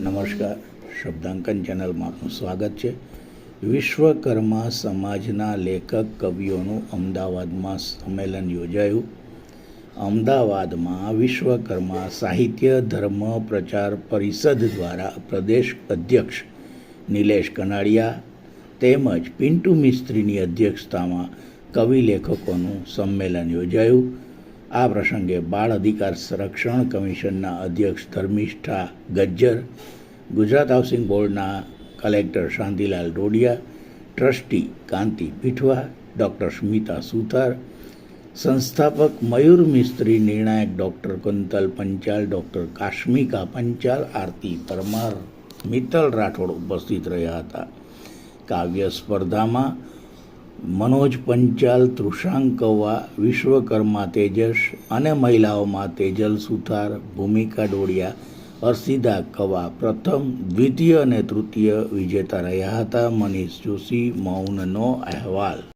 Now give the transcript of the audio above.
નમસ્કાર. શબ્દાંકન ચેનલમાં આપનું સ્વાગત છે. વિશ્વકર્મા સમાજના લેખક કવિઓનું અમદાવાદમાં સંમેલન યોજાયું. અમદાવાદમાં વિશ્વકર્મા સાહિત્ય ધર્મ પ્રચાર પરિષદ દ્વારા પ્રદેશ અધ્યક્ષ નિલેશ કનાડિયા તેમજ પિન્ટુ મિસ્ત્રીની અધ્યક્ષતામાં કવિ લેખકોનું સંમેલન યોજાયું. આ પ્રસંગે બાળ અધિકાર સંરક્ષણ કમિશનના અધ્યક્ષ ધર્મિષ્ઠા ગજ્જર, ગુજરાત હાઉસિંગ બોર્ડના collector Shantilal Dodiya, trustee Kanti Pithva, doctor Smita Suthar, સંસ્થાપક Mayur Mistry નિર્ણાયક ડૉક્ટર કુંતલ પંચાલ, ડૉક્ટર કાશ્મિકા પંચાલ, આરતી પરમાર, મિત્તલ રાઠોડ ઉપસ્થિત રહ્યા હતા. કાવ્ય સ્પર્ધામાં મનોજ પંચાલ, તૃષાંક કૌવા, વિશ્વકર્મા તેજસ અને મહિલાઓમાં તેજલ સુથાર, ભૂમિકા ડોડિયા અર્ષિદા કવા પ્રથમ દ્વિતીય અને તૃતીય વિજેતા રહ્યા હતા. મનીષ જોશી, મૌનનો અહેવાલ.